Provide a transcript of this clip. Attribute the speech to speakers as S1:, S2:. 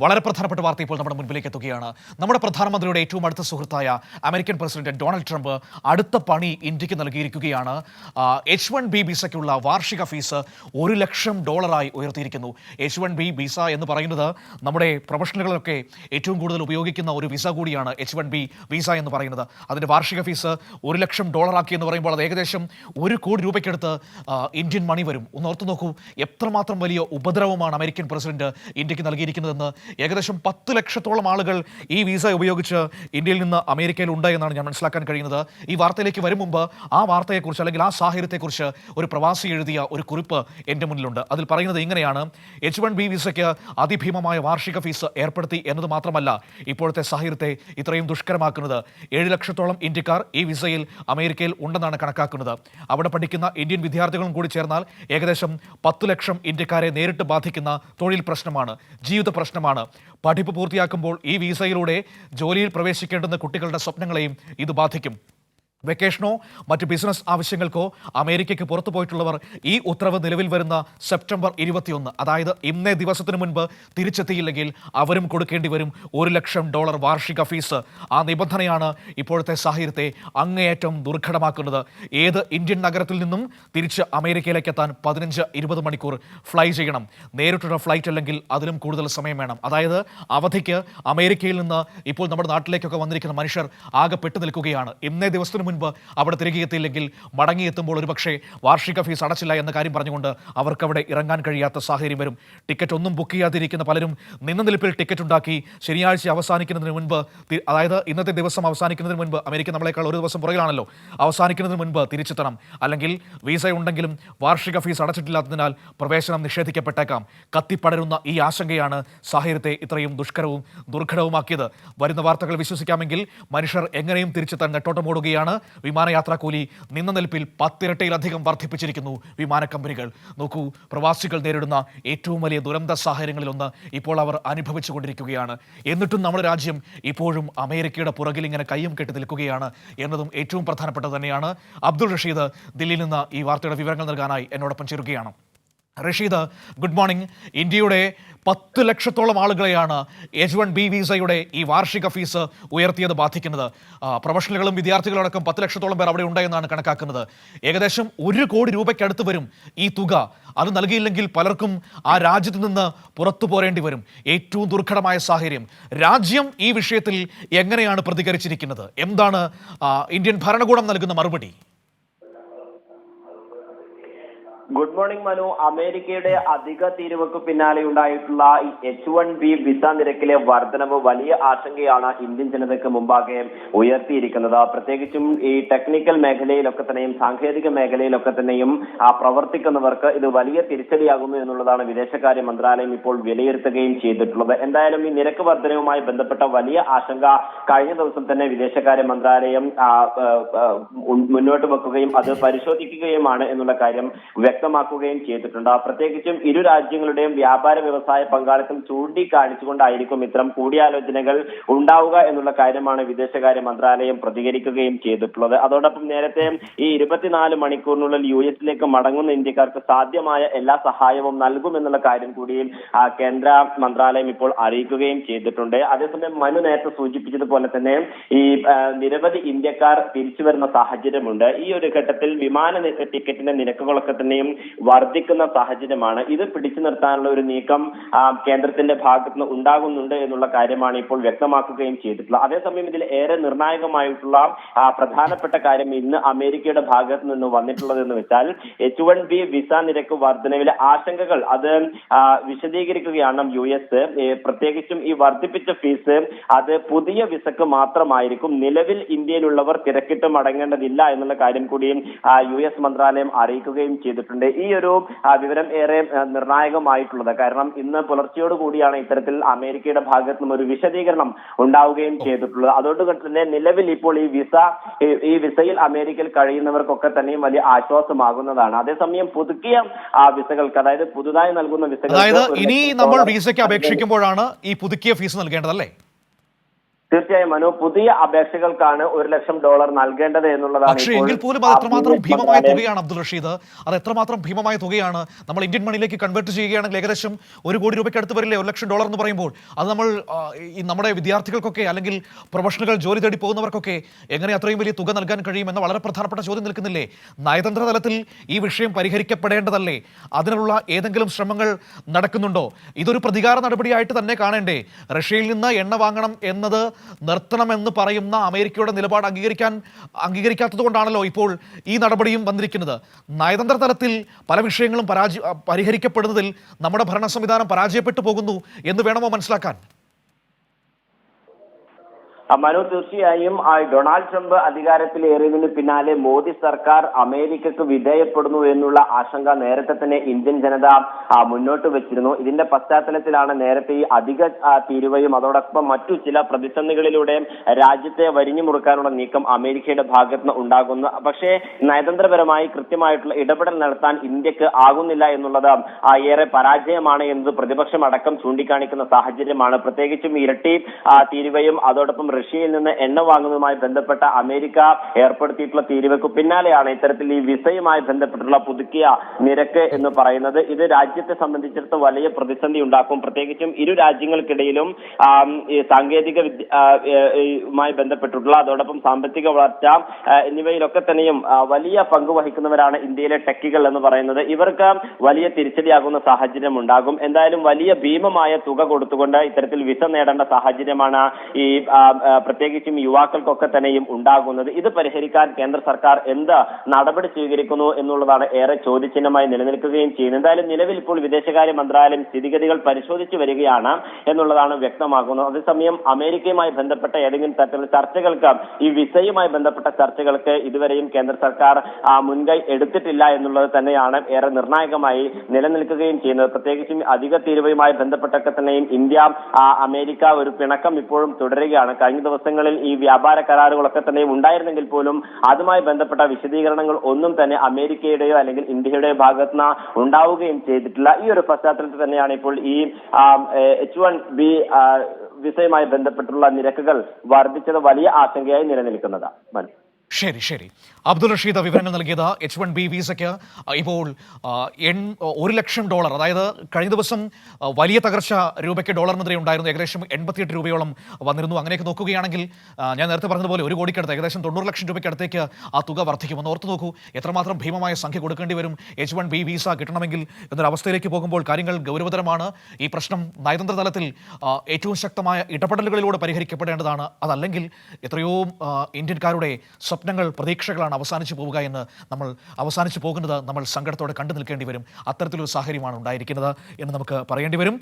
S1: വളരെ പ്രധാനപ്പെട്ട വാർത്ത ഇപ്പോൾ നമ്മുടെ മുൻപിലേക്ക് എത്തുകയാണ്. നമ്മുടെ പ്രധാനമന്ത്രിയുടെ ഏറ്റവും അടുത്ത സുഹൃത്തായ അമേരിക്കൻ പ്രസിഡന്റ് ഡൊണാൾഡ് ട്രംപ് അടുത്ത പണി ഇന്ത്യയ്ക്ക് നൽകിയിരിക്കുകയാണ്. എച്ച് വൺ ബി വിസയ്ക്കുള്ള വാർഷിക ഫീസ് ഒരു ലക്ഷം ഡോളറായി ഉയർത്തിയിരിക്കുന്നു. എച്ച് വൺ ബി വിസ എന്ന് പറയുന്നത് നമ്മുടെ പ്രൊഫഷണലുകളൊക്കെ ഏറ്റവും കൂടുതൽ ഉപയോഗിക്കുന്ന ഒരു വിസ കൂടിയാണ് എച്ച് വൺ ബി വിസ എന്ന് പറയുന്നത്. അതിന്റെ വാർഷിക ഫീസ് ഒരു ലക്ഷം ഡോളറാക്കി എന്ന് പറയുമ്പോൾ അത് ഏകദേശം ഒരു കോടി രൂപയ്ക്കടുത്ത് ഇന്ത്യൻ മണി വരും. ഒന്ന് ഓർത്തു നോക്കൂ എത്രമാത്രം വലിയ ഉപദ്രവമാണ് അമേരിക്കൻ പ്രസിഡന്റ് ഇന്ത്യയ്ക്ക് നൽകിയിരിക്കുന്നതെന്ന് ഏകദേശം പത്ത് ലക്ഷത്തോളം ആളുകൾ ഈ വിസ ഉപയോഗിച്ച് ഇന്ത്യയിൽ നിന്ന് അമേരിക്കയിൽ ഉണ്ട് എന്നാണ് ഞാൻ മനസ്സിലാക്കാൻ കഴിയുന്നത്. ഈ വാർത്തയിലേക്ക് വരും മുമ്പ് ആ വാർത്തയെക്കുറിച്ച് അല്ലെങ്കിൽ ആ സാഹചര്യത്തെക്കുറിച്ച് ഒരു പ്രവാസി എഴുതിയ ഒരു കുറിപ്പ് എന്റെ മുന്നിലുണ്ട്. അതിൽ പറയുന്നത് ഇങ്ങനെയാണ്. എച്ച് വൺ ബി വിസയ്ക്ക് അതിഭീമമായ വാർഷിക ഫീസ് ഏർപ്പെടുത്തി എന്നത് മാത്രമല്ല ഇപ്പോഴത്തെ സാഹചര്യത്തെ ഇത്രയും ദുഷ്കരമാക്കുന്നത്. ഏഴ് ലക്ഷത്തോളം ഇന്ത്യക്കാർ ഈ വിസയിൽ അമേരിക്കയിൽ ഉണ്ടെന്നാണ് കണക്കാക്കുന്നത്. അവിടെ പഠിക്കുന്ന ഇന്ത്യൻ വിദ്യാർത്ഥികളും കൂടി ചേർന്നാൽ ഏകദേശം പത്ത് ലക്ഷം ഇന്ത്യക്കാരെ നേരിട്ട് ബാധിക്കുന്ന തൊഴിൽ പ്രശ്നമാണ് ജീവിത പ്രശ്നമാണ്. പഠിപ്പ് പൂർത്തിയാക്കുമ്പോൾ ഈ വിസയിലൂടെ ജോലിയിൽ പ്രവേശിക്കേണ്ടുന്ന കുട്ടികളുടെ സ്വപ്നങ്ങളെയും ഇത് ബാധിക്കും. വെക്കേഷനോ മറ്റ് ബിസിനസ് ആവശ്യങ്ങൾക്കോ അമേരിക്കയ്ക്ക് പുറത്തു പോയിട്ടുള്ളവർ ഈ ഉത്തരവ് നിലവിൽ വരുന്ന സെപ്റ്റംബർ ഇരുപത്തിയൊന്ന് അതായത് ഇന്നേ ദിവസത്തിന് മുൻപ് തിരിച്ചെത്തിയില്ലെങ്കിൽ അവരും കൊടുക്കേണ്ടി വരും ഒരു ലക്ഷം ഡോളർ വാർഷിക ഫീസ്. ആ നിബന്ധനയാണ് ഇപ്പോഴത്തെ സാഹചര്യത്തെ അങ്ങേയറ്റം ദുർഘടമാക്കുന്നത്. ഏത് ഇന്ത്യൻ നഗരത്തിൽ നിന്നും തിരിച്ച് അമേരിക്കയിലേക്ക് എത്താൻ പതിനഞ്ച് ഇരുപത് മണിക്കൂർ ഫ്ലൈ ചെയ്യണം. നേരിട്ടുള്ള ഫ്ലൈറ്റ് അല്ലെങ്കിൽ അതിലും കൂടുതൽ സമയം വേണം. അതായത് അവധിക്ക് അമേരിക്കയിൽ നിന്ന് ഇപ്പോൾ നമ്മുടെ നാട്ടിലേക്കൊക്കെ വന്നിരിക്കുന്ന മനുഷ്യർ ആകെ പെട്ടു നിൽക്കുകയാണ്. ഇന്നേ ദിവസത്തിന് മുൻപ് അവിടെ തിരികെ എത്തിയില്ലെങ്കിൽ മടങ്ങിയെത്തുമ്പോൾ ഒരുപക്ഷെ വാർഷിക ഫീസ് അടച്ചില്ല എന്ന കാര്യം പറഞ്ഞുകൊണ്ട് അവർക്കവിടെ ഇറങ്ങാൻ കഴിയാത്ത സാഹചര്യം വരും. ടിക്കറ്റ് ഒന്നും ബുക്ക് ചെയ്യാതിരിക്കുന്ന പലരും നിന്ന നിലപ്പിൽ ടിക്കറ്റ് ഉണ്ടാക്കി ശനിയാഴ്ച അവസാനിക്കുന്നതിന് മുൻപ് അതായത് ഇന്നത്തെ ദിവസം അവസാനിക്കുന്നതിന് മുൻപ് അമേരിക്ക നമ്മളെക്കാൾ ഒരു ദിവസം പുറകിലാണല്ലോ. അവസാനിക്കുന്നതിന് മുൻപ് തിരിച്ചെത്തണം. അല്ലെങ്കിൽ വീസ ഉണ്ടെങ്കിലും വാർഷിക ഫീസ് അടച്ചിട്ടില്ലാത്തതിനാൽ പ്രവേശനം നിഷേധിക്കപ്പെട്ടേക്കാം. കത്തിപ്പടരുന്ന ഈ ആശങ്കയാണ് സാഹചര്യത്തെ ഇത്രയും ദുഷ്കരവും ദുർഘടവുമാക്കിയത്. വരുന്ന വാർത്തകൾ വിശ്വസിക്കാമെങ്കിൽ മനുഷ്യർ എങ്ങനെയും തിരിച്ചെത്താൻ നെട്ടോട്ടമോടുകയാണ്. വിമാനയാത്രാ കൂലി നിന്ന നിൽപ്പിൽ പത്തിരട്ടിയിലധികം വർദ്ധിപ്പിച്ചിരിക്കുന്നു വിമാന കമ്പനികൾ. നോക്കൂ പ്രവാസികൾ നേരിടുന്ന ഏറ്റവും വലിയ ദുരന്ത സാഹചര്യങ്ങളിലൊന്ന് ഇപ്പോൾ അവർ അനുഭവിച്ചുകൊണ്ടിരിക്കുകയാണ്. എന്നിട്ടും നമ്മുടെ രാജ്യം ഇപ്പോഴും അമേരിക്കയുടെ പുറകിൽ ഇങ്ങനെ കയ്യും കെട്ടി നിൽക്കുകയാണ് എന്നതും ഏറ്റവും പ്രധാനപ്പെട്ടത് തന്നെയാണ്. അബ്ദുൾ റഷീദ് ദില്ലിയിൽ നിന്ന് ഈ വാർത്തയുടെ വിവരങ്ങൾ നൽകാനായി എന്നോടൊപ്പം ചേരുകയാണ്. റഷീദ് ഗുഡ് മോർണിംഗ് ഇന്ത്യയുടെ പത്ത് ലക്ഷത്തോളം ആളുകളെയാണ് എച്ച് വൺ ബി വിസയുടെ ഈ വാർഷിക ഫീസ് ഉയർത്തിയത് ബാധിക്കുന്നത്. പ്രൊഫഷണലുകളും വിദ്യാർത്ഥികളടക്കം പത്ത് ലക്ഷത്തോളം പേർ അവിടെ ഉണ്ടെന്നാണ് കണക്കാക്കുന്നത്. ഏകദേശം ഒരു കോടി രൂപയ്ക്കടുത്ത് വരും ഈ തുക. അത് നൽകിയില്ലെങ്കിൽ പലർക്കും ആ രാജ്യത്ത് നിന്ന് പുറത്തു പോരേണ്ടി വരും. ഏറ്റവും ദുർഘടമായ സാഹചര്യം. രാജ്യം ഈ വിഷയത്തിൽ എങ്ങനെയാണ് പ്രതികരിച്ചിരിക്കുന്നത്? എന്താണ് ഇന്ത്യൻ ഭരണകൂടം നൽകുന്ന മറുപടി?
S2: Good morning Manu. അമേരിക്കയുടെ അധിക തീരുവക്ക് പിന്നാലെ ഉണ്ടായിട്ടുള്ള എച്ച് വൺ ബി വിസ നിരക്കിലെ വർധനവ് വലിയ ആശങ്കയാണ് ഇന്ത്യൻ ജനതയ്ക്ക് മുമ്പാകെ ഉയർത്തിയിരിക്കുന്നത്. പ്രത്യേകിച്ചും ഈ ടെക്നിക്കൽ മേഖലയിലൊക്കെ തന്നെയും സാങ്കേതിക മേഖലയിലൊക്കെ തന്നെയും പ്രവർത്തിക്കുന്നവർക്ക് ഇത് വലിയ തിരിച്ചടിയാകുന്നു എന്നുള്ളതാണ് വിദേശകാര്യ മന്ത്രാലയം ഇപ്പോൾ വിലയിരുത്തുകയും ചെയ്തിട്ടുള്ളത്. എന്തായാലും ഈ നിരക്ക് വർധനവുമായി ബന്ധപ്പെട്ട വലിയ ആശങ്ക കഴിഞ്ഞ ദിവസം തന്നെ വിദേശകാര്യ മന്ത്രാലയം മുന്നോട്ട് വെക്കുകയും അത് പരിശോധിക്കുകയുമാണ് എന്നുള്ള കാര്യം വ്യക്തമാക്കുകയും ചെയ്തിട്ടുണ്ട്. പ്രത്യേകിച്ചും ഇരു രാജ്യങ്ങളുടെയും വ്യാപാര വ്യവസായ പങ്കാളിത്തം ചൂണ്ടിക്കാണിച്ചുകൊണ്ടായിരിക്കും ഇത്തരം കൂടിയാലോചനകൾ ഉണ്ടാവുക എന്നുള്ള കാര്യമാണ് വിദേശകാര്യ മന്ത്രാലയം പ്രതികരിക്കുകയും ചെയ്തിട്ടുള്ളത്. അതോടൊപ്പം നേരത്തെ ഈ ഇരുപത്തിനാല് മണിക്കൂറിനുള്ളിൽ യു എസിലേക്ക് മടങ്ങുന്ന ഇന്ത്യക്കാർക്ക് സാധ്യമായ എല്ലാ സഹായവും നൽകുമെന്നുള്ള കാര്യം കൂടി കേന്ദ്ര മന്ത്രാലയം ഇപ്പോൾ അറിയിക്കുകയും ചെയ്തിട്ടുണ്ട്. അതേസമയം മനു നേരത്തെ സൂചിപ്പിച്ചതുപോലെ തന്നെ ഈ നിരവധി ഇന്ത്യക്കാർ തിരിച്ചു വരുന്ന സാഹചര്യമുണ്ട്. ഈ ഒരു ഘട്ടത്തിൽ വിമാന ടിക്കറ്റിന്റെ നിരക്കുകളൊക്കെ തന്നെയും വർദ്ധിക്കുന്ന സാഹചര്യമാണ്. ഇത് പിടിച്ചു നിർത്താനുള്ള ഒരു നീക്കം കേന്ദ്രത്തിന്റെ ഭാഗത്ത് നിന്ന് ഉണ്ടാകുന്നുണ്ട് എന്നുള്ള കാര്യമാണ് ഇപ്പോൾ വ്യക്തമാക്കുകയും ചെയ്തിട്ടുള്ളത്. അതേസമയം ഇതിൽ ഏറെ നിർണായകമായിട്ടുള്ള പ്രധാനപ്പെട്ട കാര്യം ഇന്ന് അമേരിക്കയുടെ ഭാഗത്ത് നിന്ന് വന്നിട്ടുള്ളത് എന്ന് വെച്ചാൽ എച്ച് വൺ ബി വിസ നിരക്ക് വർധനവിലെ ആശങ്കകൾ. അത് വിശദീകരിക്കുകയാണ് യു എസ്. പ്രത്യേകിച്ചും ഈ വർദ്ധിപ്പിച്ച ഫീസ് അത് പുതിയ വിസക്ക് മാത്രമായിരിക്കും. നിലവിൽ ഇന്ത്യയിലുള്ളവർ തിരക്കിട്ട് മടങ്ങേണ്ടതില്ല എന്നുള്ള കാര്യം കൂടിയും യു എസ് മന്ത്രാലയം അറിയിക്കുകയും ചെയ്തിട്ടുണ്ട്. ഈ ഒരു വിവരം ഏറെ നിർണായകമായിട്ടുള്ളത്. കാരണം ഇന്ന് പുലർച്ചയോട് കൂടിയാണ് ഇത്തരത്തിൽ അമേരിക്കയുടെ ഭാഗത്ത് നിന്നും ഒരു വിശദീകരണം ഉണ്ടാവുകയും ചെയ്തിട്ടുള്ളത്. അതുകൊണ്ട് തന്നെ നിലവിൽ ഇപ്പോൾ ഈ വിസ ഈ- ഈ വിസയിൽ അമേരിക്കയിൽ കഴിയുന്നവർക്കൊക്കെ തന്നെയും വലിയ ആശ്വാസമാകുന്നതാണ്. അതേസമയം പുതുക്കിയ ആ വിസകൾക്ക് അതായത് പുതുതായി നൽകുന്ന വിസകൾ
S1: അതായത് ഇനി നമ്മൾ വിസയ്ക്ക് അപേക്ഷിക്കുമ്പോഴാണ് ഈ പുതുക്കിയ ഫീസ് നൽകേണ്ടതല്ലേ?
S2: തീർച്ചയായും മനു പുതിയ അപേക്ഷകൾക്കാണ് ഒരു ലക്ഷം ഡോളർ നൽകേണ്ടത് എന്നുള്ളതാണ്
S1: പക്ഷേ എങ്കിൽ പോലും അത് എത്രമാത്രം ഭീമമായ തുകയാണ് അബ്ദുൾ റഷീദ്. അത് എത്രമാത്രം ഭീമമായ തുകയാണ് നമ്മൾ ഇന്ത്യൻ മണിയിലേക്ക് കൺവേർട്ട് ചെയ്യുകയാണെങ്കിൽ ഏകദേശം ഒരു കോടി രൂപയ്ക്ക് അടുത്ത് വരില്ലേ ഒരു ലക്ഷം ഡോളർ എന്ന് പറയുമ്പോൾ. അത് നമ്മൾ ഈ നമ്മുടെ വിദ്യാർത്ഥികൾക്കൊക്കെ അല്ലെങ്കിൽ പ്രൊഫഷണലുകൾ ജോലി തേടി പോകുന്നവർക്കൊക്കെ എങ്ങനെ അത്രയും വലിയ തുക നൽകാൻ കഴിയും എന്ന വളരെ പ്രധാനപ്പെട്ട ചോദ്യം നിൽക്കുന്നില്ലേ? നയതന്ത്ര തലത്തിൽ ഈ വിഷയം പരിഹരിക്കപ്പെടേണ്ടതല്ലേ? അതിനുള്ള ഏതെങ്കിലും ശ്രമങ്ങൾ നടക്കുന്നുണ്ടോ? ഇതൊരു പ്രതികാര നടപടിയായിട്ട് തന്നെ കാണേണ്ടേ? റഷ്യയിൽ നിന്ന് എണ്ണ വാങ്ങണം എന്നത് നിർത്തണമെന്ന് പറയുന്ന അമേരിക്കയുടെ നിലപാട് അംഗീകരിക്കാൻ അംഗീകരിക്കാത്തത് കൊണ്ടാണല്ലോ ഇപ്പോൾ ഈ നടപടിയും വന്നിരിക്കുന്നത്. നയതന്ത്ര തലത്തിൽ പല വിഷയങ്ങളും പരാജയ പരിഹരിക്കപ്പെടുന്നതിൽ നമ്മുടെ ഭരണ സംവിധാനം പരാജയപ്പെട്ടു പോകുന്നു എന്ന് വേണമോ മനസ്സിലാക്കാൻ?
S2: മനു തീർച്ചയായും ഡൊണാൾഡ് ട്രംപ് അധികാരത്തിലേറിയതിന് പിന്നാലെ മോദി സർക്കാർ അമേരിക്കക്ക് വിധേയപ്പെടുന്നു എന്നുള്ള ആശങ്ക നേരത്തെ തന്നെ ഇന്ത്യൻ ജനത മുന്നോട്ട് വെച്ചിരുന്നു. ഇതിന്റെ പശ്ചാത്തലത്തിലാണ് നേരത്തെ ഈ അധിക തീരുവയും അതോടൊപ്പം മറ്റു ചില പ്രതിസന്ധികളിലൂടെ രാജ്യത്തെ വരിഞ്ഞു മുറുക്കാനുള്ള നീക്കം അമേരിക്കയുടെ ഭാഗത്ത് നിന്ന് ഉണ്ടാകുന്നു. പക്ഷേ നയതന്ത്രപരമായി കൃത്യമായിട്ടുള്ള ഇടപെടൽ നടത്താൻ ഇന്ത്യയ്ക്ക് ആകുന്നില്ല എന്നുള്ളത് ഏറെ പരാജയമാണ് എന്നത് പ്രതിപക്ഷം അടക്കം ചൂണ്ടിക്കാണിക്കുന്ന സാഹചര്യമാണ്. പ്രത്യേകിച്ചും ഇരട്ടി തീരുവയും അതോടൊപ്പം റഷ്യയിൽ നിന്ന് എണ്ണ വാങ്ങുന്നതുമായി ബന്ധപ്പെട്ട അമേരിക്ക ഏർപ്പെടുത്തിയിട്ടുള്ള തീരുവയ്ക്ക് പിന്നാലെയാണ് ഇത്തരത്തിൽ ഈ വിസയുമായി ബന്ധപ്പെട്ടുള്ള പുതുക്കിയ നിരക്ക് എന്ന് പറയുന്നത്. ഇത് രാജ്യത്തെ സംബന്ധിച്ചിടത്ത് വലിയ പ്രതിസന്ധി ഉണ്ടാക്കും. പ്രത്യേകിച്ചും ഇരു രാജ്യങ്ങൾക്കിടയിലും സാങ്കേതിക വിദ്യ ആ, ഏ, ഈ യുമായി ബന്ധപ്പെട്ടിട്ടുള്ള അതോടൊപ്പം സാമ്പത്തിക വളർച്ച എന്നിവയിലൊക്കെ തന്നെയും വലിയ പങ്ക് വഹിക്കുന്നവരാണ് ഇന്ത്യയിലെ ടെക്കികൾ എന്ന് പറയുന്നത്. ഇവർക്ക് വലിയ തിരിച്ചടിയാകുന്ന സാഹചര്യം ഉണ്ടാകും. എന്തായാലും വലിയ ഭീമമായ തുക കൊടുത്തുകൊണ്ട് ഇത്തരത്തിൽ വിസ നേടേണ്ട സാഹചര്യമാണ് ഈ പ്രത്യേകിച്ചും യുവാക്കൾക്കൊക്കെ തന്നെയും ഉണ്ടാകുന്നത്. ഇത് പരിഹരിക്കാൻ കേന്ദ്ര സർക്കാർ എന്ത് നടപടി സ്വീകരിക്കുന്നു എന്നുള്ളതാണ് ഏറെ ചോദ്യചിഹ്നമായി നിലനിൽക്കുകയും ചെയ്യുന്നത്. എന്തായാലും നിലവിൽ ഇപ്പോൾ വിദേശകാര്യ മന്ത്രാലയം സ്ഥിതിഗതികൾ പരിശോധിച്ചു വരികയാണ് എന്നുള്ളതാണ് വ്യക്തമാകുന്നത്. അതേസമയം അമേരിക്കയുമായി ബന്ധപ്പെട്ട ഏതെങ്കിലും തരത്തിലുള്ള ചർച്ചകൾക്ക് ഈ വിസയുമായി ബന്ധപ്പെട്ട ചർച്ചകൾക്ക് ഇതുവരെയും കേന്ദ്ര സർക്കാർ മുൻകൈ എടുത്തിട്ടില്ല എന്നുള്ളത് തന്നെയാണ് ഏറെ നിർണായകമായി നിലനിൽക്കുകയും ചെയ്യുന്നത്. പ്രത്യേകിച്ചും അധിക തീരുവയുമായി ബന്ധപ്പെട്ടൊക്കെ തന്നെയും ഇന്ത്യ അമേരിക്ക ഒരു പിണക്കം ഇപ്പോഴും തുടരുകയാണ്. കഴിഞ്ഞ ദിവസങ്ങളിൽ ഈ വ്യാപാര കരാറുകളൊക്കെ തന്നെ ഉണ്ടായിരുന്നെങ്കിൽ പോലും അതുമായി ബന്ധപ്പെട്ട വിശദീകരണങ്ങൾ ഒന്നും തന്നെ അമേരിക്കയുടെയോ അല്ലെങ്കിൽ ഇന്ത്യയുടെയോ ഭാഗത്തുനിന്ന് ഉണ്ടാവുകയും ചെയ്തിട്ടില്ല. ഈ ഒരു പശ്ചാത്തലത്തിൽ തന്നെയാണ് ഇപ്പോൾ ഈ എച്ച് വൺ ബി വിസയുമായി ബന്ധപ്പെട്ടുള്ള നിരക്കുകൾ വർദ്ധിച്ചത് വലിയ ആശങ്കയായി നിലനിൽക്കുന്നത്. മനു
S1: ശരി ശരി. അബ്ദുൾ റഷീദ് വിവരങ്ങൾ നൽകിയത് എച്ച് വൺ ബി വിസയ്ക്ക്. ഇപ്പോൾ എൺ- ഒരു ലക്ഷം ഡോളർ അതായത് കഴിഞ്ഞ ദിവസം വലിയ തകർച്ച രൂപയ്ക്ക് ഡോളറിനെതിരെ ഉണ്ടായിരുന്നു. ഏകദേശം എൺപത്തിയെട്ട് രൂപയോളം വന്നിരുന്നു. അങ്ങനെയൊക്കെ നോക്കുകയാണെങ്കിൽ ഞാൻ നേരത്തെ പറഞ്ഞതുപോലെ ഒരു കോടിക്കടുത്ത് ഏകദേശം തൊണ്ണൂറ് ലക്ഷം രൂപയ്ക്ക് അടുത്തേക്ക് ആ തുക വർദ്ധിക്കുമെന്ന് ഓർത്ത് നോക്കൂ. എത്രമാത്രം ഭീമമായ സംഖ്യ കൊടുക്കേണ്ടി വരും? എച്ച് വൺ ബി വിസ കിട്ടണമെങ്കിൽ എന്നൊരവസ്ഥയിലേക്ക് പോകുമ്പോൾ കാര്യങ്ങൾ ഗൗരവതരമാണ്. ഈ പ്രശ്നം നയതന്ത്ര തലത്തിൽ ഏറ്റവും ശക്തമായ ഇടപെടലുകളിലൂടെ പരിഹരിക്കപ്പെടേണ്ടതാണ്. അതല്ലെങ്കിൽ എത്രയോ ഇന്ത്യൻകാരുടെ ഇന്ത്യൻകാരുടെ സ്വപ്നങ്ങൾ പ്രതീക്ഷകളാണ് അവസാനിച്ചു പോവുക എന്ന് നമ്മൾ അവസാനിച്ചു പോകുന്നത് നമ്മൾ സങ്കടത്തോടെ കണ്ടു നിൽക്കേണ്ടി വരും. അത്തരത്തിലൊരു സാഹചര്യമാണ് ഉണ്ടായിരിക്കുന്നത് എന്ന് നമുക്ക് പറയേണ്ടി വരും.